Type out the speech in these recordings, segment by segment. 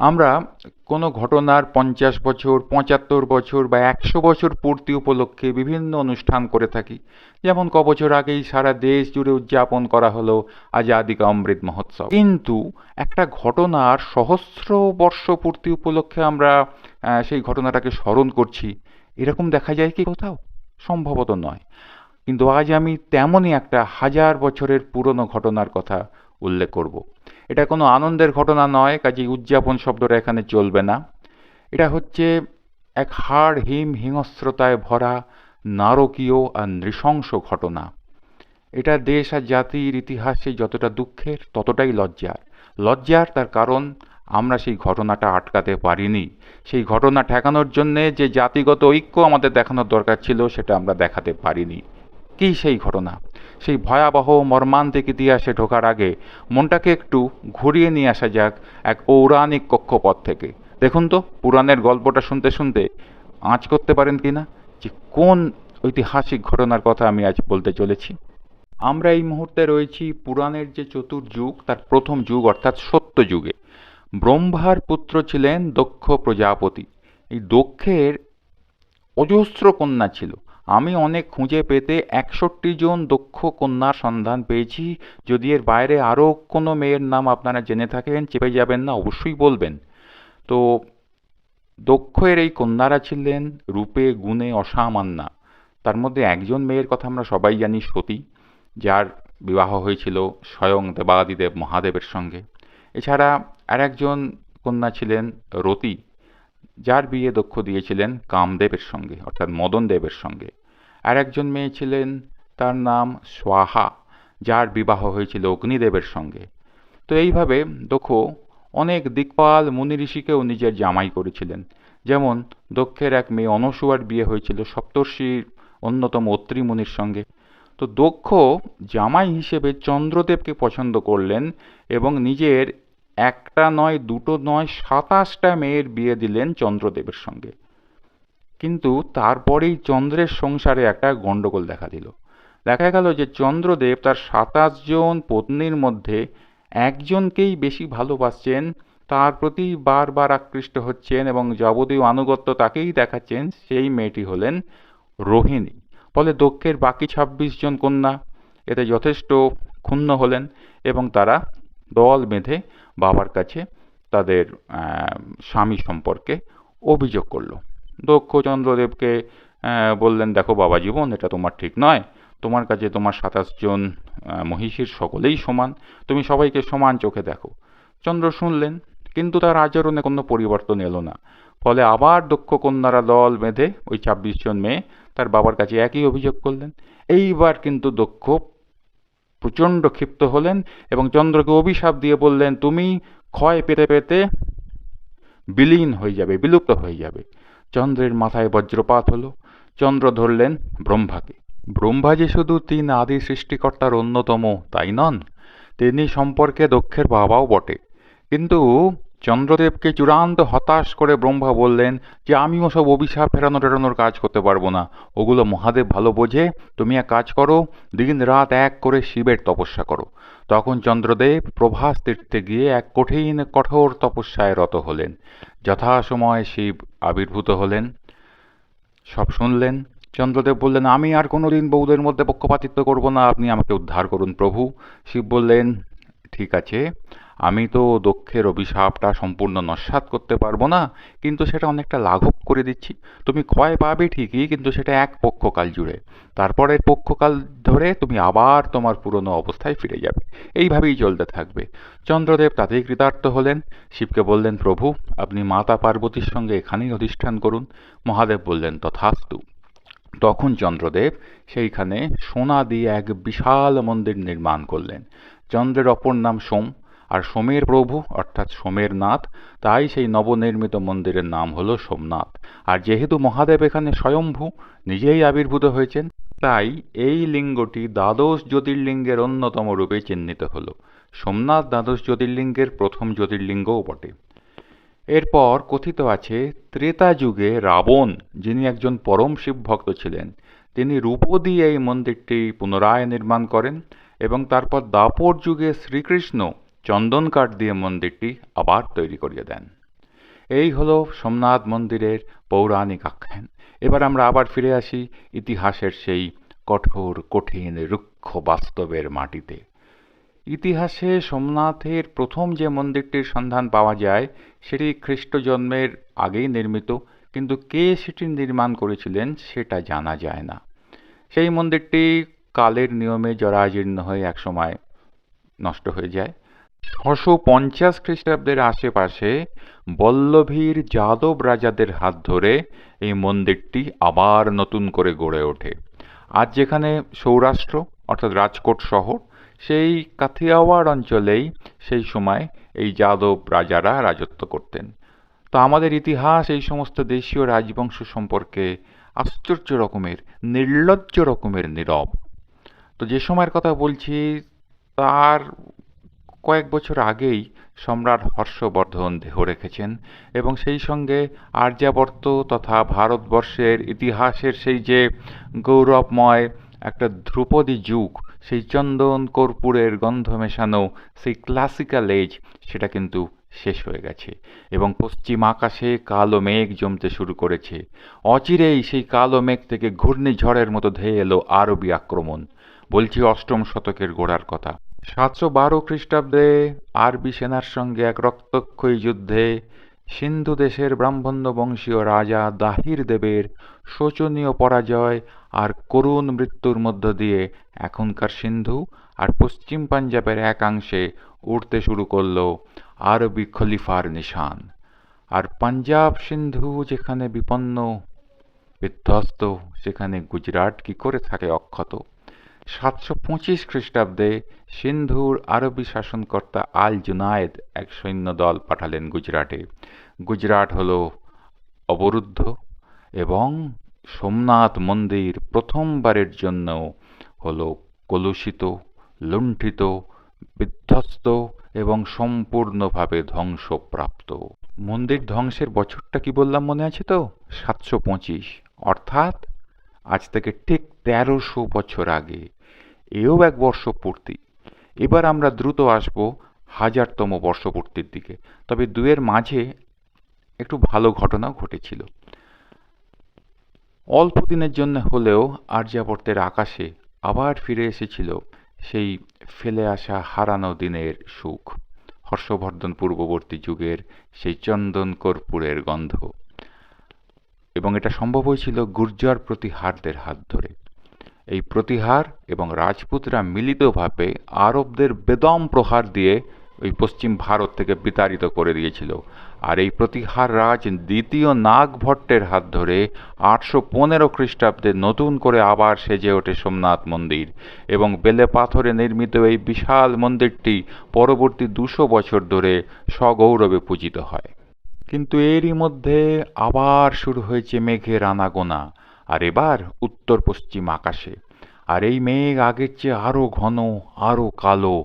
আমরা কোনো ঘটনার পঞ্চাশ বছর, পঁচাত্তর বছর বা একশো বছর পূর্তি উপলক্ষে বিভিন্ন অনুষ্ঠান করে থাকি। যেমন ক বছর আগেই সারা দেশ জুড়ে উদযাপন করা হলো আজাদি কা অমৃত মহোৎসব। কিন্তু একটা ঘটনার সহস্র বর্ষ পূর্তি উপলক্ষে আমরা সেই ঘটনাটাকে স্মরণ করছি। এরকম দেখা যায় কি কোথাও? সম্ভবত নয়। কিন্তু আজ আমি তেমনই একটা হাজার বছরের পুরনো ঘটনার কথা উল্লেখ করব। এটা কোনো আনন্দের ঘটনা নয়, কাজেই উদযাপন শব্দটা এখানে চলবে না। এটা হচ্ছে এক হাড় হিম হিংস্রতায় ভরা নারকীয় আর নৃশংস ঘটনা। এটা দেশ আর জাতির ইতিহাসে যতটা দুঃখের, ততটাই লজ্জার। লজ্জার তার কারণ আমরা সেই ঘটনাটা আটকাতে পারিনি। সেই ঘটনা ঠেকানোর জন্যে যে জাতিগত ঐক্য আমাদের দেখানোর দরকার ছিল, সেটা আমরা দেখাতে পারিনি। কী সেই ঘটনা। সেই ভয়াবহ মর্মান্তিক ইতিহাসে ঢোকার আগে মনটাকে একটু ঘুরিয়ে নিয়ে আসা যাক এক পৌরাণিক কক্ষপথ থেকে। দেখুন তো, পুরাণের গল্পটা শুনতে শুনতে আঁচ করতে পারেন কি না? যে কোন ঐতিহাসিক ঘটনার কথা আমি আজ বলতে চলেছি। আমরা এই মুহূর্তে রয়েছি পুরাণের যে চতুর্যুগ তার প্রথম যুগ অর্থাৎ সত্য যুগে। ব্রহ্মার পুত্র ছিলেন দক্ষ প্রজাপতি। এই দক্ষের অজস্র কন্যা ছিল। আমি অনেক খুঁজে পেতে একষট্টি জন দক্ষ কন্যার সন্ধান পেয়েছি। যদি এর বাইরে আরও কোনো মেয়ের নাম আপনারা জেনে থাকেন, চেপে যাবেন না, অবশ্যই বলবেন। তো, দক্ষের এই কন্যারা ছিলেন রূপে গুণে অসামান্যা। তার মধ্যে একজন মেয়ের কথা আমরা সবাই জানি, সতী, যার বিবাহ হয়েছিল স্বয়ং দেবাদিদেব মহাদেবের সঙ্গে। এছাড়া আর একজন কন্যা ছিলেন রতি, যার বিয়ে দক্ষ দিয়েছিলেন কামদেবের সঙ্গে, অর্থাৎ মদন দেবের সঙ্গে। আর একজন মেয়ে ছিলেন, তার নাম স্বাহা যার বিবাহ হয়েছিল অগ্নিদেবের সঙ্গে। তো এইভাবে দক্ষ অনেক দিকপাল মুনি ঋষিকেও নিজের জামাই করেছিলেন। যেমন দক্ষের এক মেয়ে অনসুয়ার বিয়ে হয়েছিল সপ্তর্ষির অন্যতম অত্রি মুনির সঙ্গে। তো দক্ষ জামাই হিসেবে চন্দ্রদেবকে পছন্দ করলেন এবং নিজের একটা নয়, দুটো নয়, সাতাশটা মেয়ের বিয়ে দিলেন চন্দ্রদেবের সঙ্গে। কিন্তু তারপরেই চন্দ্রের সংসারে একটা গণ্ডগোল দেখা দিল। দেখা গেল যে চন্দ্রদেব তার সাতাশ জন পত্নীর মধ্যে একজনকেই বেশি ভালোবাসছেন, তার প্রতি বারবার আকৃষ্ট হচ্ছেন এবং যাবতীয় আনুগত্য তাকেই দেখাচ্ছেন সেই মেয়েটি হলেন রোহিণী। ফলে দক্ষের বাকি ছাব্বিশ জন কন্যা এতে যথেষ্ট ক্ষুণ্ণ হলেন এবং তারা দল বেঁধে বাবার কাছে তাদের স্বামী সম্পর্কে অভিযোগ করল। দক্ষ চন্দ্রদেবকে বললেন, দেখো বাবা জীবন, এটা তোমার ঠিক নয়। তোমার কাছে তোমার সাতাশ জন মহিষীর সকলেই সমান। তুমি সবাইকে সমান চোখে দেখো। চন্দ্র শুনলেন, কিন্তু তার আচরণে কোনো পরিবর্তন এলো না। ফলে আবার দক্ষ কন্যারা দল বেঁধে ওই ছাব্বিশ জন মেয়ে তার বাবার কাছে একই অভিযোগ করলেন। এইবার কিন্তু দক্ষ প্রচণ্ড ক্ষিপ্ত হলেন এবং চন্দ্রকে অভিশাপ দিয়ে বললেন, তুমি ক্ষয় পেতে পেতে বিলীন হয়ে যাবে, বিলুপ্ত হয়ে যাবে। চন্দ্রের মাথায় বজ্রপাত হল। চন্দ্র ধরলেন ব্রহ্মাকে। ব্রহ্মা যে শুধু তিন আদি সৃষ্টিকর্তার অন্যতম, তাই নন, তিনি সম্পর্কে দক্ষের বাবাও বটে। কিন্তু চন্দ্রদেবকে চূড়ান্ত হতাশ করে ব্রহ্মা বললেন যে, আমিও সব অভিশাপ ফেরানো টেরানোর কাজ করতে পারব না। ওগুলো মহাদেব ভালো বোঝে। তুমি এক কাজ করো, দিন রাত এক করে শিবের তপস্যা করো। তখন চন্দ্রদেব প্রভাস তীর্থে গিয়ে এক কঠিন, কঠোর তপস্যায় রত হলেন। যথাসময়ে শিব আবির্ভূত হলেন। সব শুনলেন। চন্দ্রদেব বললেন, আমি আর কোনোদিন বউদের মধ্যে পক্ষপাতিত্ব করব না। আপনি আমাকে উদ্ধার করুন প্রভু। শিব বললেন, ঠিক আছে। আমি তো দক্ষের অভিশাপটা সম্পূর্ণ নস্যাৎ করতে পারব না, কিন্তু সেটা অনেকটা লাঘব করে দিচ্ছি। তুমি ক্ষয় পাবে ঠিকই, কিন্তু সেটা এক পক্ষকাল জুড়ে। তারপরের পক্ষকাল ধরে তুমি আবার তোমার পুরনো অবস্থায় ফিরে যাবে। এইভাবেই চলতে থাকবে। চন্দ্রদেব তাতেই কৃতার্থ হলেন। শিবকে বললেন, প্রভু, আপনি মাতা পার্বতীর সঙ্গে এখানেই অধিষ্ঠান করুন। মহাদেব বললেন, তথাস্তু। তখন চন্দ্রদেব সেইখানে সোনা দিয়ে এক বিশাল মন্দির নির্মাণ করলেন। চন্দ্রের অপর নাম সোম। আর সোমের প্রভু, অর্থাৎ সোমের নাথ, তাই সেই নবনির্মিত মন্দিরের নাম হলো সোমনাথ। আর যেহেতু মহাদেব এখানে স্বয়ম্ভু, নিজেই আবির্ভূত হয়েছেন, তাই এই লিঙ্গটি দ্বাদশ জ্যোতির্লিঙ্গের অন্যতম রূপে চিহ্নিত হলো। সোমনাথ দ্বাদশ জ্যোতির্লিঙ্গের প্রথম জ্যোতির্লিঙ্গও বটে। এরপর কথিত আছে, ত্রেতা যুগে রাবণ, যিনি একজন পরম শিব ভক্ত ছিলেন, তিনি রূপ দিয়ে এই মন্দিরটি পুনরায় নির্মাণ করেন এবং তারপর দাপর যুগে শ্রীকৃষ্ণ চন্দন কাঠ দিয়ে মন্দিরটি আবার তৈরি করিয়ে দেন। এই হলো সোমনাথ মন্দিরের পৌরাণিক আখ্যান। এবার আমরা আবার ফিরে আসি ইতিহাসের সেই কঠোর, কঠিন, রুক্ষ বাস্তবের মাটিতে। ইতিহাসে সোমনাথের প্রথম যে মন্দিরটির সন্ধান পাওয়া যায়, সেটি খ্রিস্ট জন্মের আগেই নির্মিত, কিন্তু কে সেটি নির্মাণ করেছিলেন সেটা জানা যায় না। সেই মন্দিরটি কালের নিয়মে জরাজীর্ণ হয়ে একসময় নষ্ট হয়ে যায়। ছশো পঞ্চাশ খ্রিস্টাব্দের আশেপাশে বল্লভীর যাদব রাজাদের হাত ধরে এই মন্দিরটি আবার নতুন করে গড়ে ওঠে। আজ যেখানে সৌরাষ্ট্র, অর্থাৎ রাজকোট শহর, সেই কাথিয়াওয়াড় অঞ্চলেই সেই সময় এই যাদব রাজারা রাজত্ব করতেন। তো আমাদের ইতিহাস এই সমস্ত দেশীয় রাজবংশ সম্পর্কে আশ্চর্য রকমের, নির্লজ্জ রকমের নীরব। তো যে সময়ের কথা বলছি, তার কয়েক বছর আগেই সম্রাট হর্ষবর্ধন দেহ রেখেছেন এবং সেই সঙ্গে আর্যাবর্ত তথা ভারতবর্ষের ইতিহাসের সেই যে গৌরবময় একটা ধ্রুপদী যুগ, সেই চন্দন কর্পূরের গন্ধ মেশানো, সেই ক্লাসিক্যাল এজ সেটা কিন্তু শেষ হয়ে গেছে এবং পশ্চিম আকাশে কালো মেঘ জমতে শুরু করেছে। অচিরেই সেই কালো মেঘ থেকে ঘূর্ণিঝড়ের মতো ধেয়ে এলো আরবি আক্রমণ। বলছি অষ্টম শতকের গোড়ার কথা। সাতশো বারো খ্রিস্টাব্দে আরবি সেনার সঙ্গে এক রক্তক্ষয়ী যুদ্ধে সিন্ধু দেশের ব্রাহ্মণ্য বংশীয় রাজা দাহির দেবের শোচনীয় পরাজয় আর করুণ মৃত্যুর মধ্য দিয়ে এখনকার সিন্ধু আর পশ্চিম পাঞ্জাবের একাংশে উঠতে শুরু করল আরবি খলিফার নিশান। আর পাঞ্জাব সিন্ধু যেখানে বিপন্ন, বিধ্বস্ত, সেখানে গুজরাট কি করে থাকে অক্ষত? সাতশো পঁচিশ খ্রিস্টাব্দে সিন্ধুর আরবি শাসনকর্তা আল জুনায়েদ এক সৈন্য দল পাঠালেন গুজরাটে। গুজরাট হল অবরুদ্ধ এবং সোমনাথ মন্দির প্রথমবারের জন্য হল কলুষিত, লুণ্ঠিত, বিধ্বস্ত এবং সম্পূর্ণভাবে ধ্বংসপ্রাপ্ত। মন্দির ধ্বংসের বছরটা কি বললাম মনে আছে তো? সাতশো পঁচিশ। অর্থাৎ আজ থেকে ঠিক তেরোশো বছর আগে এও এক বর্ষপূর্তি। এবার আমরা দ্রুত আসব হাজারতম বর্ষপূর্তির দিকে। তবে দুয়ের মাঝে একটু ভালো ঘটনাও ঘটেছিল। অল্প দিনের জন্য হলেও আর্যাবর্তের আকাশে আবার ফিরে এসেছিল সেই ফেলে আসা হারানো দিনের সুখ। হর্ষবর্ধন পূর্ববর্তী যুগের সেই চন্দন কর্পূরের গন্ধ। এবং এটা সম্ভব হয়েছিল গুর্জর প্রতিহারদের হাত ধরে। এই প্রতিহার এবং রাজপুতরা মিলিতভাবে আরবদের বেদম প্রহার দিয়ে ওই পশ্চিম ভারত থেকে বিতাড়িত করে দিয়েছিল। আর এই প্রতিহার রাজ দ্বিতীয় নাগভট্টের হাত ধরে আটশো পনেরো খ্রিস্টাব্দে নতুন করে আবার সেজে ওঠে সোমনাথ মন্দির এবং বেলে পাথরে নির্মিত এই বিশাল মন্দিরটি পরবর্তী দুশো বছর ধরে সগৌরবে পূজিত হয়। কিন্তু এরই মধ্যে আবার শুরু হয়েছে মেঘের আনাগোনা। আর এবার উত্তর পশ্চিম আকাশে। আর এই মেঘ আগের চেয়ে আরও ঘন আরও কালো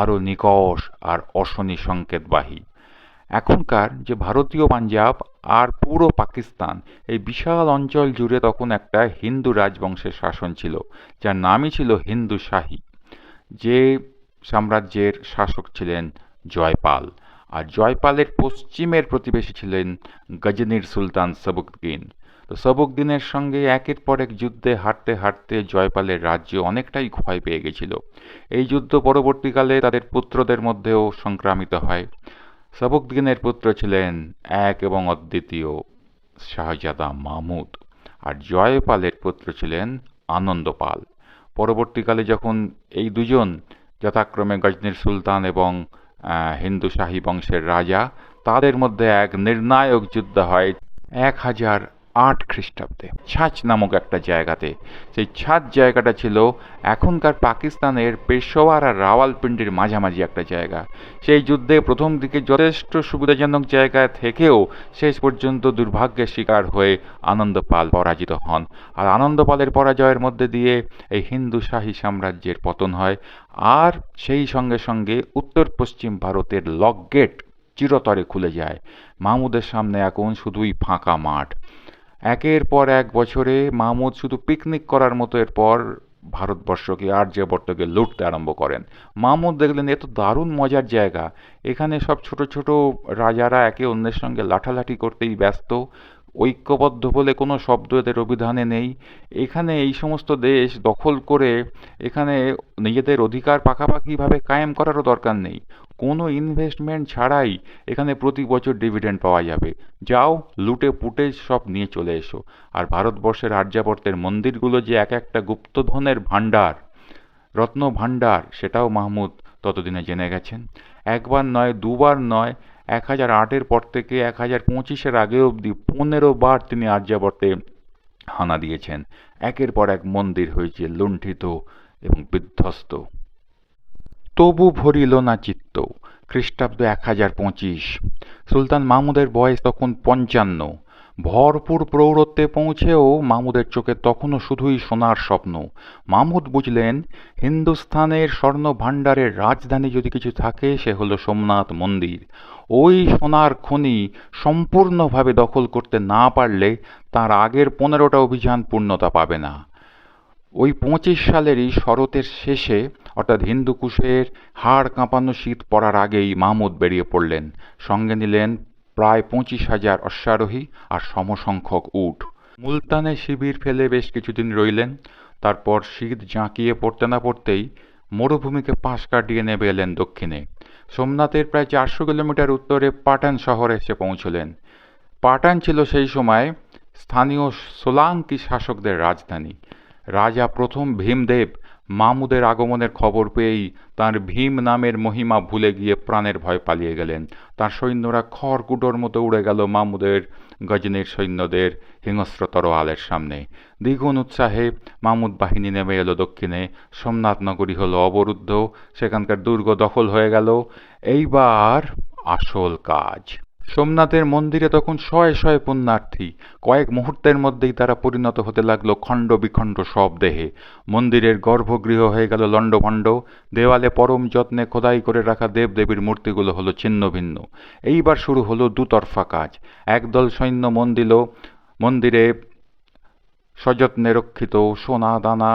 আরও নিকষ আর অশনি সংকেতবাহী। এখনকার যে ভারতীয় পাঞ্জাব আর পুরো পাকিস্তান, এই বিশাল অঞ্চল জুড়ে তখন একটা হিন্দু রাজবংশের শাসন ছিল, যার নামই ছিল হিন্দু শাহী। যে সাম্রাজ্যের শাসক ছিলেন জয়পাল, আর জয়পালের পশ্চিমের প্রতিবেশী ছিলেন গজনীর সুলতান সবুকদ্দিন। তো সবুকদ্দিনের সঙ্গে একের পর এক যুদ্ধে হাঁটতে হাঁটতে জয়পালের রাজ্য অনেকটাই ক্ষয় পেয়ে গেছিল। এই যুদ্ধ পরবর্তীকালে তাদের পুত্রদের মধ্যেও সংক্রামিত হয়। সবুকদ্দিনের পুত্র ছিলেন এক এবং অদ্বিতীয় শাহজাদা মাহমুদ আর জয়পালের পুত্র ছিলেন আনন্দপাল। পরবর্তীকালে যখন এই দুজন যথাক্রমে গজনীর সুলতান এবং হিন্দু শাহী বংশের রাজা, তাদের মধ্যে এক নির্ণায়ক যুদ্ধ হয়। এক হাজার আট খ্রিস্টাব্দে। ছাঁচ নামক একটা জায়গাতে। সেই ছাঁচ জায়গাটা ছিল এখনকার পাকিস্তানের পেশোয়ার আর রাওয়ালপিন্ডির মাঝামাঝি একটা জায়গা। সেই যুদ্ধে প্রথম দিকে যথেষ্ট সুবিধাজনক জায়গায় থেকেও শেষ পর্যন্ত দুর্ভাগ্যের শিকার হয়ে আনন্দপাল পরাজিত হন। আর আনন্দপালের পরাজয়ের মধ্যে দিয়ে এই হিন্দু শাহী সাম্রাজ্যের পতন হয়। আর সেই সঙ্গে সঙ্গে উত্তর পশ্চিম ভারতের লক গেট চিরতরে খুলে যায়। মাহমুদের সামনে এখন শুধুই ফাঁকা মাঠ। একের পর এক বছরে মাহমুদ শুধু পিকনিক করার মতো এরপর ভারতবর্ষকে আর্যবর্তকে লুটতে আরম্ভ করেন। মাহমুদ দেখলেন এত দারুণ মজার জায়গা। এখানে সব ছোট ছোট রাজারা একে অন্যের সঙ্গে লাঠালাঠি করতেই ব্যস্ত। ঐক্যবদ্ধ বলে কোনো শব্দ এদের অভিধানে নেই। এখানে এই সমস্ত দেশ দখল করে এখানে নিজেদের অধিকার পাকাপাকিভাবে কায়েম করারও দরকার নেই। কোনো ইনভেস্টমেন্ট ছাড়াই এখানে প্রতি বছর ডিভিডেন্ড পাওয়া যাবে। যাও, লুটে পুটে সব নিয়ে চলে এসো। আর ভারতবর্ষের আর্যাবর্তের মন্দিরগুলো যে এক একটা গুপ্তধনের ভাণ্ডার, রত্ন ভাণ্ডার, সেটাও মাহমুদ ততদিনে জেনে গেছেন। একবার নয়, দুবার নয় এক হাজার আটের পর থেকে এক হাজার পঁচিশের আগে অবধি পনেরো বার তিনি আর্যাবর্তে হানা দিয়েছেন। একের পর এক মন্দির হয়েছে লুণ্ঠিত এবং বিধ্বস্ত। তবু ভরিল না চিত্ত। খ্রিস্টাব্দ এক হাজার পঁচিশ। সুলতান মাহমুদের বয়স তখন পঞ্চান্ন। ভরপুর প্রৌঢ়ত্বে পৌঁছেও মামুদের চোখে তখনও শুধুই সোনার স্বপ্ন। মামুদ বুঝলেন, হিন্দুস্থানের স্বর্ণ ভাণ্ডারের রাজধানী যদি কিছু থাকে, সে হলো সোমনাথ মন্দির। ওই সোনার খনি সম্পূর্ণভাবে দখল করতে না পারলে তার আগের পনেরোটা অভিযান পূর্ণতা পাবে না। ওই পঁচিশ সালেরই শরতের শেষে, অর্থাৎ হিন্দুকুশের হাড় কাঁপানো শীত পড়ার আগেই মাহমুদ বেরিয়ে পড়লেন। সঙ্গে নিলেন প্রায় পঁচিশ হাজার অশ্বারোহী আর সমসংখ্যক উট। মুলতানে শিবির ফেলে বেশ কিছুদিন রইলেন। তারপর শীত জাঁকিয়ে পড়তে না পড়তেই মরুভূমিকে পাশ কাটিয়ে নেবে এলেন দক্ষিণে। সোমনাথের প্রায় চারশো কিলোমিটার উত্তরে পাটান শহরে এসে পৌঁছলেন। পাটান ছিল সেই সময় স্থানীয় সোলাঙ্কি শাসকদের রাজধানী। রাজা প্রথম ভীমদেব মামুদের আগমনের খবর পেয়েই তার ভীম নামের মহিমা ভুলে গিয়ে প্রাণের ভয় পালিয়ে গেলেন। তার সৈন্যরা খড়কুটোর মতো উড়ে গেল মামুদের, গজনীর সৈন্যদের হিংস্রতর আলের সামনে। দ্বিগুণ উৎসাহে মামুদ বাহিনী নেমে এলো দক্ষিণে। সোমনাথ নগরী হলো অবরুদ্ধ, সেখানকার দুর্গ দখল হয়ে গেল। এইবার আসল কাজ। সোমনাথের মন্দিরে তখন শয়ে শয়ে পুণ্যার্থী। কয়েক মুহূর্তের মধ্যেই তারা পরিণত হতে লাগল খণ্ড বিখণ্ড সব দেহে। মন্দিরের গর্ভগৃহ হয়ে গেল লণ্ডভণ্ড। দেওয়ালে পরম যত্নে খোদাই করে রাখা দেবদেবীর মূর্তিগুলো হলো ছিন্ন ভিন্ন। এইবার শুরু হলো দুতরফা কাজ। একদল সৈন্য মন মন্দিরে সযত্নে রক্ষিত সোনা দানা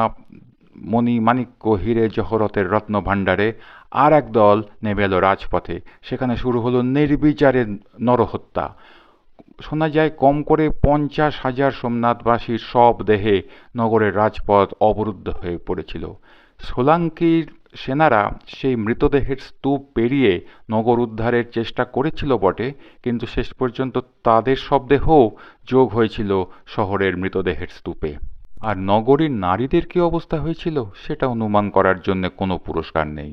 মণি মাণিক্য হিরে জহরতের রত্ন ভাণ্ডারে আর এক দল নেমে এলো রাজপথে। সেখানে শুরু হলো নির্বিচারে নরহত্যা। শোনা যায়, কম করে পঞ্চাশ হাজার সোমনাথবাসীর সব দেহে নগরের রাজপথ অবরুদ্ধ হয়ে পড়েছিল। সোলাঙ্কির সেনারা সেই মৃতদেহের স্তূপ পেরিয়ে নগর উদ্ধারের চেষ্টা করেছিল বটে, কিন্তু শেষ পর্যন্ত তাদের শবদেহ যোগ হয়েছিল শহরের মৃতদেহের স্তূপে। আর নগরীর নারীদের কী অবস্থা হয়েছিল সেটা অনুমান করার জন্য কোনো পুরস্কার নেই।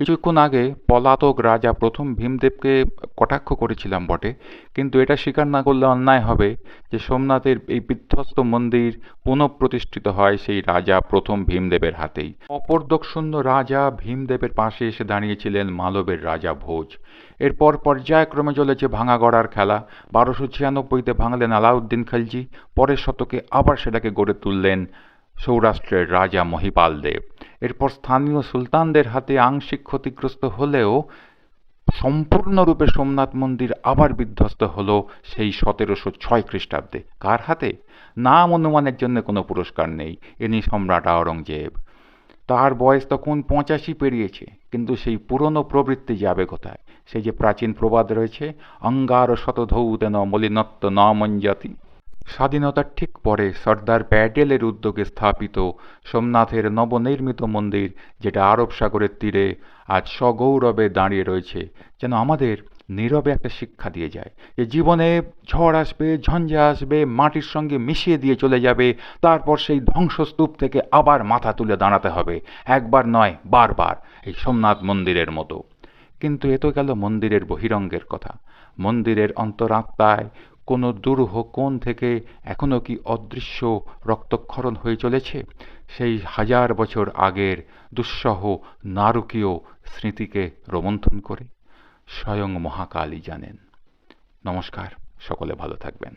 কিছুক্ষণ আগে পলাতক রাজা প্রথম ভীমদেবকে কটাক্ষ করেছিলাম বটে, কিন্তু এটা স্বীকার না করলে অন্যায় হবে যে সোমনাথের এই বিধ্বস্ত মন্দির পুনঃপ্রতিষ্ঠিত হয় সেই রাজা প্রথম ভীমদেবের হাতেই। অপরদক্ষণ্য রাজা ভীমদেবের পাশে এসে দাঁড়িয়েছিলেন মালবের রাজা ভোজ। এরপর পর্যায়ক্রমে চলেছে ভাঙা গড়ার খেলা। বারোশো ছিয়ানব্বইতে ভাঙলেন আলাউদ্দিন খালজি, পরের শতকে আবার সেটাকে গড়ে তুললেন সৌরাষ্ট্রের রাজা মহিপাল দেব। এরপর স্থানীয় সুলতানদের হাতে আংশিক ক্ষতিগ্রস্ত হলেও সম্পূর্ণরূপে সোমনাথ মন্দির আবার বিধ্বস্ত হলো সেই সতেরোশো ছয় খ্রিস্টাব্দে। কার হাতে? নাম অনুমানের জন্য কোনো পুরস্কার নেই ইনি সম্রাট আওরঙ্গজেব। তার বয়স তখন পঁচাশি পেরিয়েছে, কিন্তু সেই পুরনো প্রবৃত্তি যাবে কোথায়? সেই যে প্রাচীন প্রবাদ রয়েছে অঙ্গার শতধৌতেন মলিনত্ব ন মঞ্জাতি স্বাধীনতার ঠিক পরে সর্দার প্যাটেলের উদ্যোগে স্থাপিত সোমনাথের নবনির্মিত মন্দির, যেটা আরব সাগরের তীরে আজ সগৌরবে দাঁড়িয়ে রয়েছে, যেন আমাদের নীরবে একটা শিক্ষা দিয়ে যায়। যে জীবনে ঝড় আসবে, ঝঞ্ঝা আসবে, মাটির সঙ্গে মিশিয়ে দিয়ে চলে যাবে, তারপর সেই ধ্বংসস্তূপ থেকে আবার মাথা তুলে দাঁড়াতে হবে, একবার নয়, বারবার, এই সোমনাথ মন্দিরের মতো। কিন্তু এ তো গেল মন্দিরের বহিরঙ্গের কথা। মন্দিরের অন্তরাত্মায় কোনো দুরূহ কোণ থেকে এখনও কি অদৃশ্য রক্তক্ষরণ হয়ে চলেছে? সেই হাজার বছর আগের দুঃসহ নারকীয় স্মৃতিকে রোমন্থন করে স্বয়ং মহাকালী জানেন। নমস্কার, সকলে ভালো থাকবেন।